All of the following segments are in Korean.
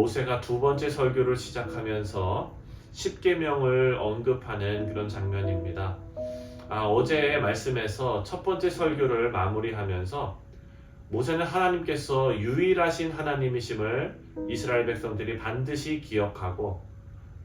모세가 두 번째 설교를 시작하면서 10계명을 언급하는 그런 장면입니다. 아, 어제 말씀에서 첫 번째 설교를 마무리하면서 모세는 하나님께서 유일하신 하나님이심을 이스라엘 백성들이 반드시 기억하고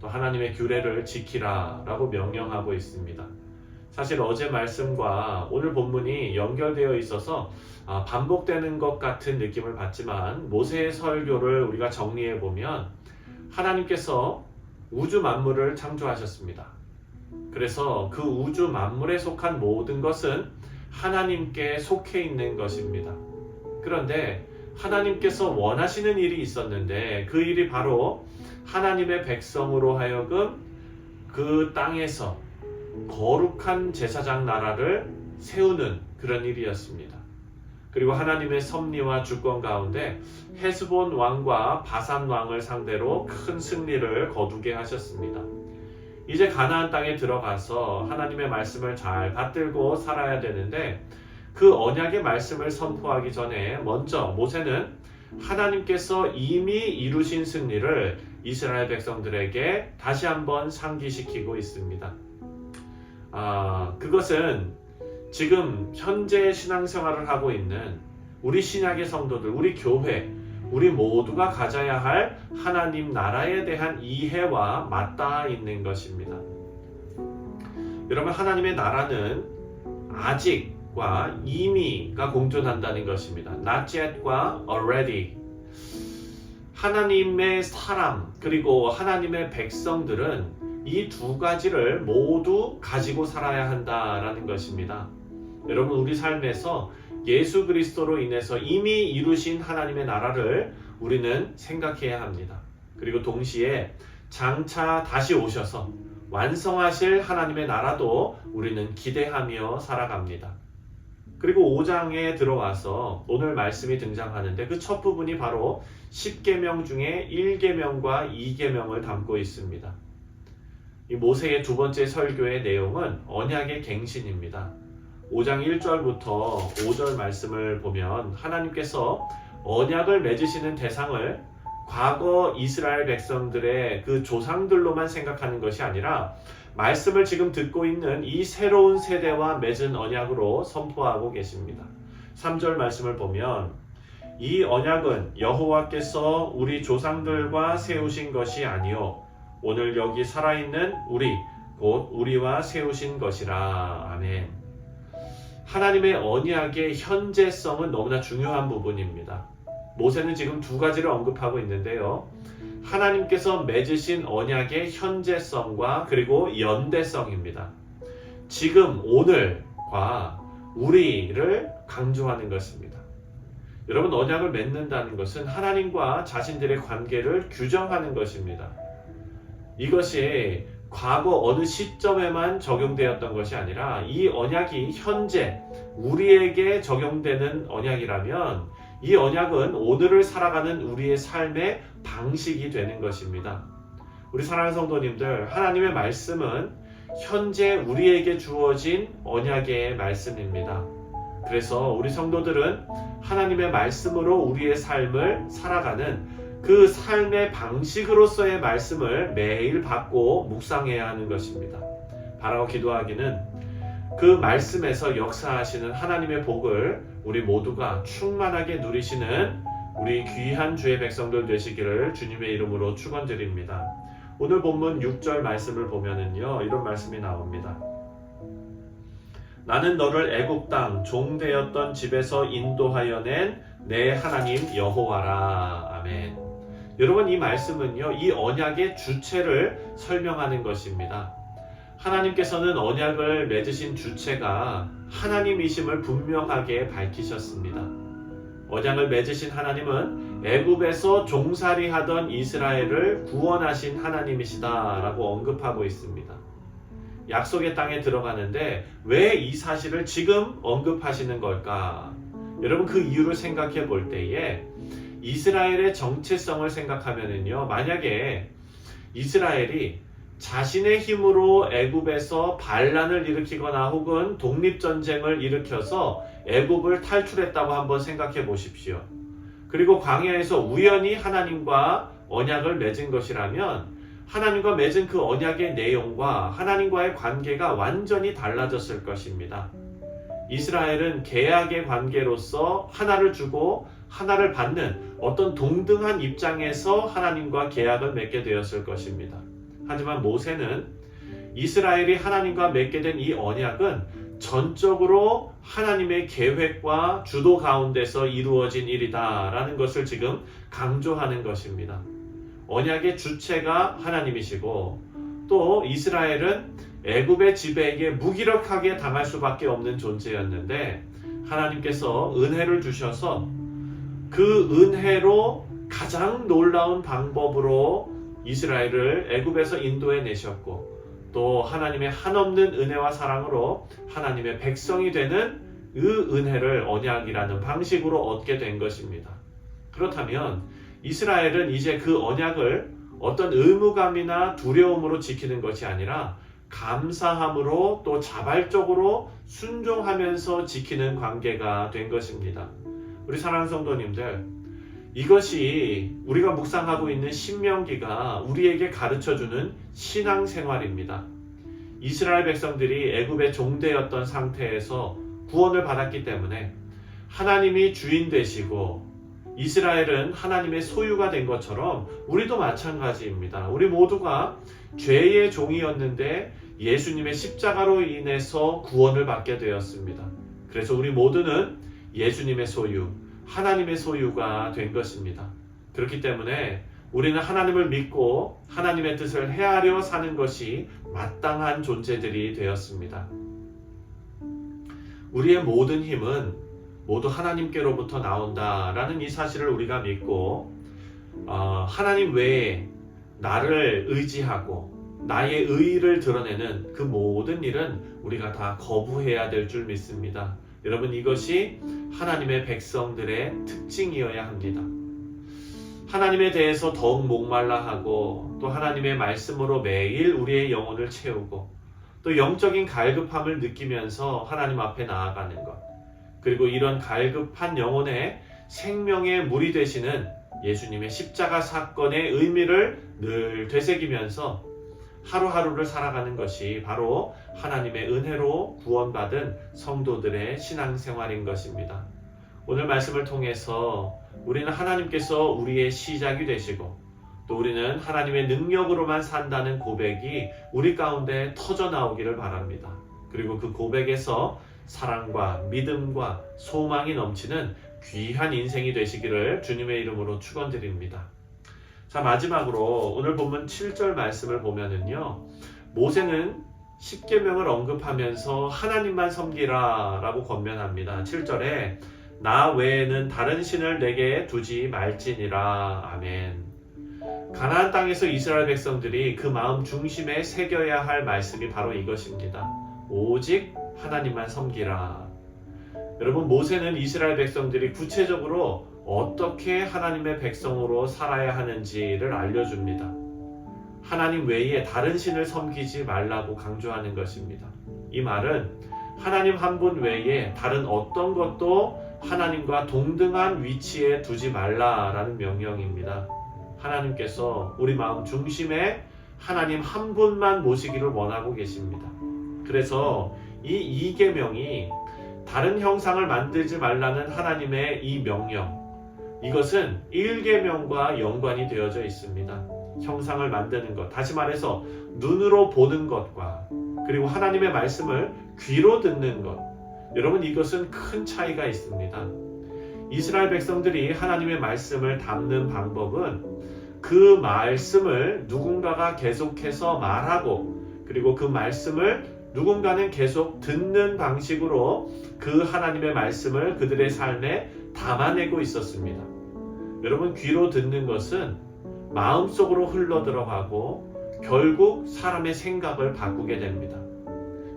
또 하나님의 규례를 지키라라고 명령하고 있습니다. 사실 어제 말씀과 오늘 본문이 연결되어 있어서 아, 반복되는 것 같은 느낌을 받지만 모세의 설교를 우리가 정리해 보면 하나님께서 우주 만물을 창조하셨습니다. 그래서 그 우주 만물에 속한 모든 것은 하나님께 속해 있는 것입니다. 그런데 하나님께서 원하시는 일이 있었는데 그 일이 바로 하나님의 백성으로 하여금 그 땅에서 거룩한 제사장 나라를 세우는 그런 일이었습니다. 그리고 하나님의 섭리와 주권 가운데 헤스본 왕과 바산 왕을 상대로 큰 승리를 거두게 하셨습니다. 이제 가나안 땅에 들어가서 하나님의 말씀을 잘 받들고 살아야 되는데 그 언약의 말씀을 선포하기 전에 먼저 모세는 하나님께서 이미 이루신 승리를 이스라엘 백성들에게 다시 한번 상기시키고 있습니다. 아, 그것은 지금 현재 신앙생활을 하고 있는 우리 신약의 성도들, 우리 교회, 우리 모두가 가져야 할 하나님 나라에 대한 이해와 맞닿아 있는 것입니다. 여러분, 하나님의 나라는 아직과 이미가 공존한다는 것입니다. Not yet과 already. 하나님의 사람, 그리고 하나님의 백성들은 이 두 가지를 모두 가지고 살아야 한다라는 것입니다. 여러분, 우리 삶에서 예수 그리스도로 인해서 이미 이루신 하나님의 나라를 우리는 생각해야 합니다. 그리고 동시에 장차 다시 오셔서 완성하실 하나님의 나라도 우리는 기대하며 살아갑니다. 그리고 5장에 들어와서 오늘 말씀이 등장하는데 그 첫 부분이 바로 10계명 중에 1계명과 2계명을 담고 있습니다. 이 모세의 두 번째 설교의 내용은 언약의 갱신입니다. 5장 1절부터 5절 말씀을 보면 하나님께서 언약을 맺으시는 대상을 과거 이스라엘 백성들의 그 조상들로만 생각하는 것이 아니라 말씀을 지금 듣고 있는 이 새로운 세대와 맺은 언약으로 선포하고 계십니다. 3절 말씀을 보면 이 언약은 여호와께서 우리 조상들과 세우신 것이 아니요 오늘 여기 살아있는 우리 곧 우리와 세우신 것이라 아멘. 하나님의 언약의 현재성은 너무나 중요한 부분입니다. 모세는 지금 두 가지를 언급하고 있는데요. 하나님께서 맺으신 언약의 현재성과 그리고 연대성입니다. 지금 오늘과 우리를 강조하는 것입니다. 여러분 언약을 맺는다는 것은 하나님과 자신들의 관계를 규정하는 것입니다. 이것이 과거 어느 시점에만 적용되었던 것이 아니라 이 언약이 현재 우리에게 적용되는 언약이라면 이 언약은 오늘을 살아가는 우리의 삶의 방식이 되는 것입니다. 우리 사랑하는 성도님들, 하나님의 말씀은 현재 우리에게 주어진 언약의 말씀입니다. 그래서 우리 성도들은 하나님의 말씀으로 우리의 삶을 살아가는 그 삶의 방식으로서의 말씀을 매일 받고 묵상해야 하는 것입니다. 바라고 기도하기는 그 말씀에서 역사하시는 하나님의 복을 우리 모두가 충만하게 누리시는 우리 귀한 주의 백성들 되시기를 주님의 이름으로 축원드립니다. 오늘 본문 6절 말씀을 보면은요 이런 말씀이 나옵니다. 나는 너를 애굽 땅 종되었던 집에서 인도하여 낸 내 하나님 여호와라 아멘. 여러분 이 말씀은요 이 언약의 주체를 설명하는 것입니다. 하나님께서는 언약을 맺으신 주체가 하나님이심을 분명하게 밝히셨습니다. 언약을 맺으신 하나님은 애굽에서 종살이하던 이스라엘을 구원하신 하나님이시다라고 언급하고 있습니다. 약속의 땅에 들어가는데 왜 이 사실을 지금 언급하시는 걸까? 여러분 그 이유를 생각해 볼 때에 이스라엘의 정체성을 생각하면은요. 만약에 이스라엘이 자신의 힘으로 애굽에서 반란을 일으키거나 혹은 독립 전쟁을 일으켜서 애굽을 탈출했다고 한번 생각해 보십시오. 그리고 광야에서 우연히 하나님과 언약을 맺은 것이라면 하나님과 맺은 그 언약의 내용과 하나님과의 관계가 완전히 달라졌을 것입니다. 이스라엘은 계약의 관계로서 하나를 주고 하나를 받는 어떤 동등한 입장에서 하나님과 계약을 맺게 되었을 것입니다. 하지만 모세는 이스라엘이 하나님과 맺게 된 이 언약은 전적으로 하나님의 계획과 주도 가운데서 이루어진 일이다라는 것을 지금 강조하는 것입니다. 언약의 주체가 하나님이시고 또 이스라엘은 애굽의 지배에게 무기력하게 당할 수밖에 없는 존재였는데 하나님께서 은혜를 주셔서 그 은혜로 가장 놀라운 방법으로 이스라엘을 애굽에서 인도해 내셨고 또 하나님의 한없는 은혜와 사랑으로 하나님의 백성이 되는 그 은혜를 언약이라는 방식으로 얻게 된 것입니다. 그렇다면 이스라엘은 이제 그 언약을 어떤 의무감이나 두려움으로 지키는 것이 아니라 감사함으로 또 자발적으로 순종하면서 지키는 관계가 된 것입니다. 우리 사랑하는 성도님들, 이것이 우리가 묵상하고 있는 신명기가 우리에게 가르쳐 주는 신앙 생활입니다. 이스라엘 백성들이 애굽의 종되었던 상태에서 구원을 받았기 때문에 하나님이 주인 되시고 이스라엘은 하나님의 소유가 된 것처럼 우리도 마찬가지입니다. 우리 모두가 죄의 종이었는데 예수님의 십자가로 인해서 구원을 받게 되었습니다. 그래서 우리 모두는 예수님의 소유, 하나님의 소유가 된 것입니다. 그렇기 때문에 우리는 하나님을 믿고 하나님의 뜻을 헤아려 사는 것이 마땅한 존재들이 되었습니다. 우리의 모든 힘은 모두 하나님께로부터 나온다라는 이 사실을 우리가 믿고 어, 하나님 외에 나를 의지하고 나의 의의를 드러내는 그 모든 일은 우리가 다 거부해야 될 줄 믿습니다. 여러분 이것이 하나님의 백성들의 특징이어야 합니다. 하나님에 대해서 더욱 목말라 하고 또 하나님의 말씀으로 매일 우리의 영혼을 채우고 또 영적인 갈급함을 느끼면서 하나님 앞에 나아가는 것. 그리고 이런 갈급한 영혼의 생명의 물이 되시는 예수님의 십자가 사건의 의미를 늘 되새기면서 하루하루를 살아가는 것이 바로 하나님의 은혜로 구원받은 성도들의 신앙생활인 것입니다. 오늘 말씀을 통해서 우리는 하나님께서 우리의 시작이 되시고 또 우리는 하나님의 능력으로만 산다는 고백이 우리 가운데 터져 나오기를 바랍니다. 그리고 그 고백에서 사랑과 믿음과 소망이 넘치는 귀한 인생이 되시기를 주님의 이름으로 축원드립니다. 자 마지막으로 오늘 본문 7절 말씀을 보면은요 모세는 십계명을 언급하면서 하나님만 섬기라라고 권면합니다. 7절에 나 외에는 다른 신을 내게 두지 말지니라 아멘. 가나안 땅에서 이스라엘 백성들이 그 마음 중심에 새겨야 할 말씀이 바로 이것입니다. 오직 하나님만 섬기라. 여러분 모세는 이스라엘 백성들이 구체적으로 어떻게 하나님의 백성으로 살아야 하는지를 알려줍니다. 하나님 외에 다른 신을 섬기지 말라고 강조하는 것입니다. 이 말은 하나님 한 분 외에 다른 어떤 것도 하나님과 동등한 위치에 두지 말라라는 명령입니다. 하나님께서 우리 마음 중심에 하나님 한 분만 모시기를 원하고 계십니다. 그래서 이 이계명이 다른 형상을 만들지 말라는 하나님의 이 명령 이것은 1계명과 연관이 되어져 있습니다. 형상을 만드는 것. 다시 말해서 눈으로 보는 것과 그리고 하나님의 말씀을 귀로 듣는 것. 여러분 이것은 큰 차이가 있습니다. 이스라엘 백성들이 하나님의 말씀을 담는 방법은 그 말씀을 누군가가 계속해서 말하고 그리고 그 말씀을 누군가는 계속 듣는 방식으로 그 하나님의 말씀을 그들의 삶에 담아내고 있었습니다. 여러분 귀로 듣는 것은 마음속으로 흘러 들어가고 결국 사람의 생각을 바꾸게 됩니다.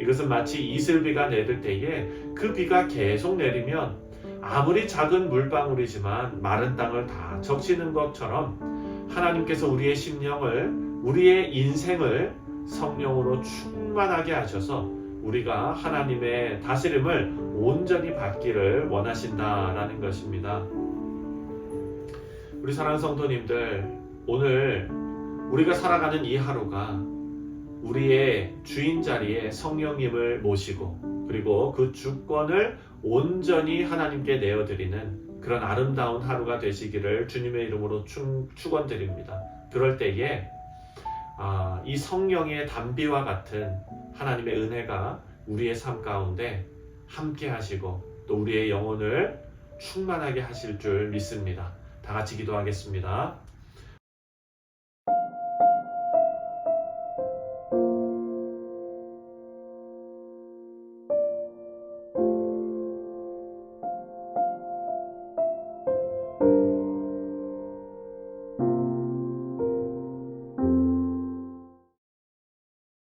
이것은 마치 이슬비가 내릴 때에 그 비가 계속 내리면 아무리 작은 물방울이지만 마른 땅을 다 적시는 것처럼 하나님께서 우리의 심령을 우리의 인생을 성령으로 충만하게 하셔서 우리가 하나님의 다스림을 온전히 받기를 원하신다라는 것입니다. 우리 사랑하는 성도님들, 오늘 우리가 살아가는 이 하루가 우리의 주인 자리에 성령님을 모시고 그리고 그 주권을 온전히 하나님께 내어드리는 그런 아름다운 하루가 되시기를 주님의 이름으로 축, 축원드립니다. 그럴 때에 아, 이 성령의 담비와 같은 하나님의 은혜가 우리의 삶 가운데 함께 하시고 또 우리의 영혼을 충만하게 하실 줄 믿습니다. 다 같이 기도하겠습니다.